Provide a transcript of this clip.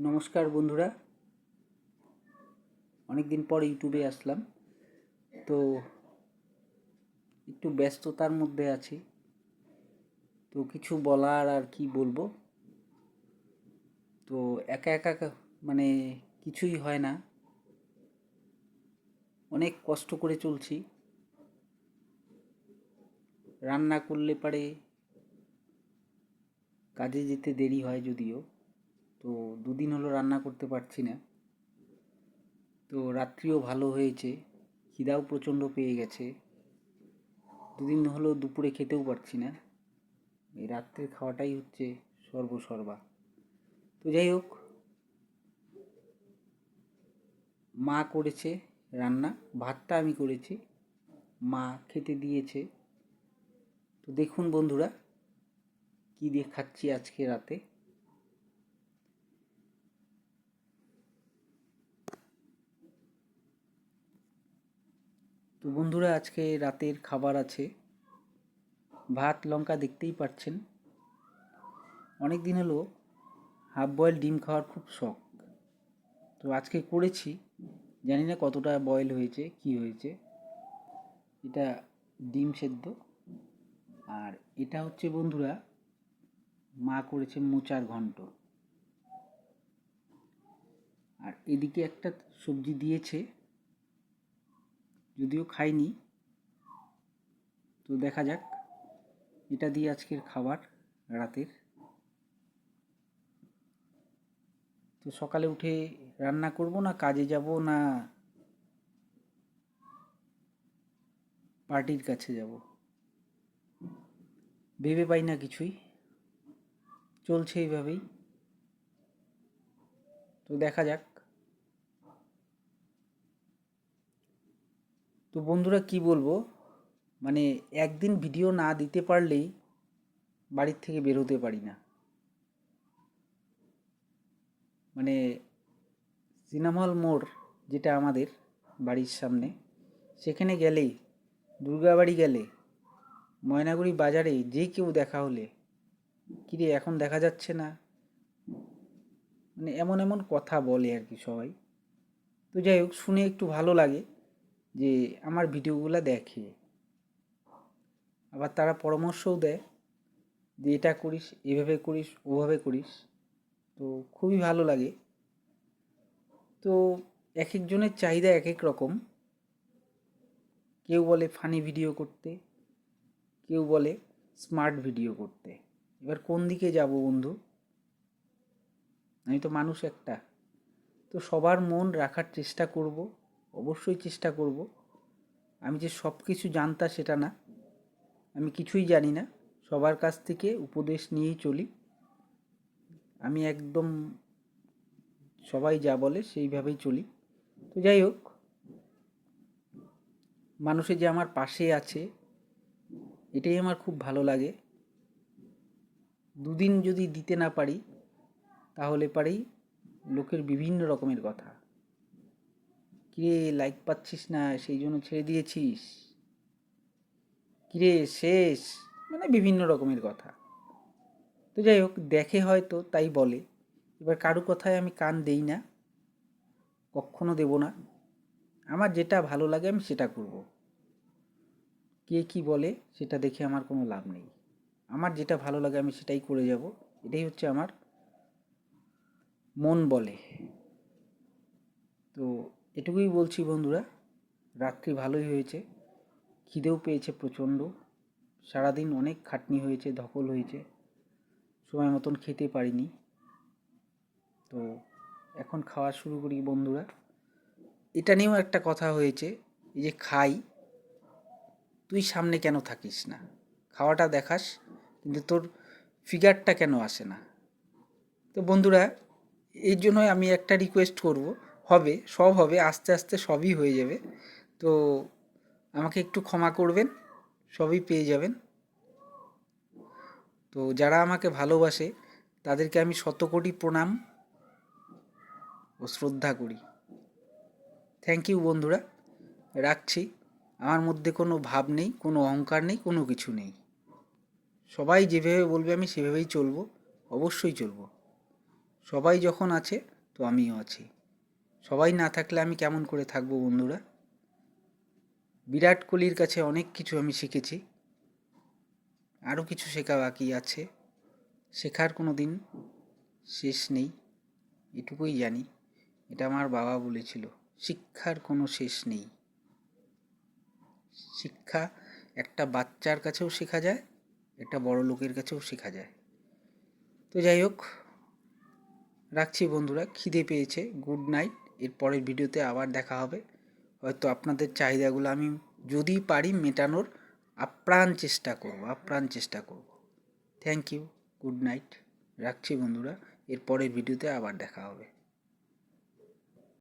নমস্কার বন্ধুরা। অনেক দিন পর ইউটিউবে আসলাম। তো একটু ব্যস্ততার মধ্যে আছি। তো কিছু বলার আর কি বলব? তো একা একা মানে কিছুই হয় না। অনেক কষ্ট করে চলছি। রান্না করলে পারে, কাজে যেতে দেরি হয় যদিও। তো দুদিন হলো রান্না করতে পারছি না। তো রাত্রিও ভালো হয়েছে, খিদাও প্রচণ্ড পেয়ে গেছে। দুদিন হলো দুপুরে খেতেও পারছি না। এই রাত্রের খাওয়াটাই হচ্ছে সর্বসর্বা। তো যাই হোক, মা করেছে রান্না, ভাতটা আমি করেছি। মা খেতে দিয়েছে। তো দেখুন বন্ধুরা, কী দিয়ে খাচ্ছি আজকে রাতে। তো বন্ধুরা, আজকে রাতের খাবার আছে। ভাত, লঙ্কা দেখতেই পাচ্ছেন। অনেক দিন হলো হাফ বয়েল ডিম খাওয়ার খুব শখ। তো আজকে করেছি। জানি না কতটা বয়েল হয়েছে, কি হয়েছে। এটা ডিম সেদ্ধ। আর এটা হচ্ছে বন্ধুরা, মা করেছে মোচার ঘন্ট। আর এদিকে একটা সবজি দিয়েছে। যদিও খাইনি, তো দেখা যাক। এটা দিয়ে আজকের খাবার রাতের। তো সকালে উঠে রান্না করব না, কাজে যাব না পার্টির কাছে যাব? ভেবে পাই না কিছুই। চলছে এইভাবেই। তো দেখা যাক। তো বন্ধুরা কি বলব? মানে একদিন ভিডিও না দিতে পারলেই বাড়ির থেকে বেরোতে পারি না। মানে সিনেমা মোড় যেটা আমাদের বাড়ির সামনে, সেখানে গেলেই, দুর্গাবাড়ি গেলে, ময়নাগুড়ি বাজারে যে কেউ দেখা হলে, কিরে এখন দেখা যাচ্ছে না? মানে এমন এমন কথা বলে আর কি সবাই। তো যাই হোক, শুনে একটু ভালো লাগে। যে আমার ভিডিওগুলো দেখে। আবার তারা পরামর্শও দেয় যে এটা করিস, এভাবে করিস, ওভাবে করিস। তো খুবই ভালো লাগে। তো এক একজনের চাহিদা এক এক রকম। কেউ বলে ফানি ভিডিও করতে, কেউ বলে স্মার্ট ভিডিও করতে। এবার কোন দিকে যাব বন্ধু? আমি তো মানুষ একটা। তো সবার মন রাখার চেষ্টা করব। অবশ্যই চেষ্টা করব। আমি যে সব কিছু জানতা সেটা না। আমি কিছুই জানি না। সবার কাছ থেকে উপদেশ নিয়েই চলি। আমি একদম সবাই যা বলে সেইভাবেই চলি। তো যাই হোক, মানুষে যে আমার পাশে আছে, এটাই আমার খুব ভালো লাগে। দুদিন যদি দিতে না পারি, তাহলে পারেই লোকের বিভিন্ন রকমের কথা। কিরে লাইক পাচ্ছিস না, সেই জন্য ছেড়ে দিয়েছিস? কিরে, শেষ? মানে বিভিন্ন রকমের কথা। তো যাই হোক, দেখে হয়তো তাই বলে। এবার কারও কথায় আমি কান দেই না। কখনো দেব না। আমার যেটা ভালো লাগে আমি সেটা করব। কে কি বলে সেটা দেখে আমার কোনো লাভ নেই। আমার যেটা ভালো লাগে আমি সেটাই করে যাব। এটাই হচ্ছে আমার মন বলে। তো এটুকুই বলছি বন্ধুরা, রাত্রি ভালোই হয়েছে, খিদেও পেয়েছে প্রচণ্ড, সারাদিন অনেক খাটনি হয়েছে, ধকল হয়েছে, সময় মতন খেতে পারিনি। তো এখন খাওয়া শুরু করি বন্ধুরা। এটা নিয়েও একটা কথা হয়েছে, এই যে খাই, তুই সামনে কেন থাকিস না? খাওয়াটা দেখাস, কিন্তু তোর ফিগারটা কেন আসে না? তো বন্ধুরা, এর জন্য আমি একটা রিকোয়েস্ট করব হবে, সব হবে, আস্তে আস্তে সবই হয়ে যাবে। তো আমাকে একটু ক্ষমা করবেন, সবই পেয়ে যাবেন। তো যারা আমাকে ভালোবাসে, তাদেরকে আমি শত কোটি প্রণাম ও শ্রদ্ধা করি। থ্যাংক ইউ বন্ধুরা, রাখছি। আমার মধ্যে কোনো ভাব নেই, কোনো অহংকার নেই, কোনো কিছু নেই। সবাই যেভাবে বলবে আমি সেভাবেই চলবো, অবশ্যই চলবো। সবাই যখন আছে, তো আমিও আছি। সবাই না থাকলে আমি কেমন করে থাকব বন্ধুরা? বিরাট কোহলির কাছে অনেক কিছু আমি শিখেছি। আরও কিছু শেখা বাকি আছে। শেখার কোনো দিন শেষ নেই। এটুকুই জানি। এটা আমার বাবা বলেছিল, শিক্ষার কোনো শেষ নেই। শিক্ষা একটা বাচ্চার কাছেও শেখা যায়, একটা বড় লোকের কাছেও শেখা যায়। তো যাই হোক, রাখছি বন্ধুরা, খিদে পেয়েছে গুড নাইট এর পরের ভিডিওতে আবার দেখা হবে। হয়তো আপনাদের চাহিদাগুলো আমি যদি পারি মেটানোর আপ্রাণ চেষ্টা করব, আপ্রাণ চেষ্টা করব। থ্যাংক ইউ গুড নাইট রাখছি বন্ধুরা। এর পরের ভিডিওতে আবার দেখা হবে।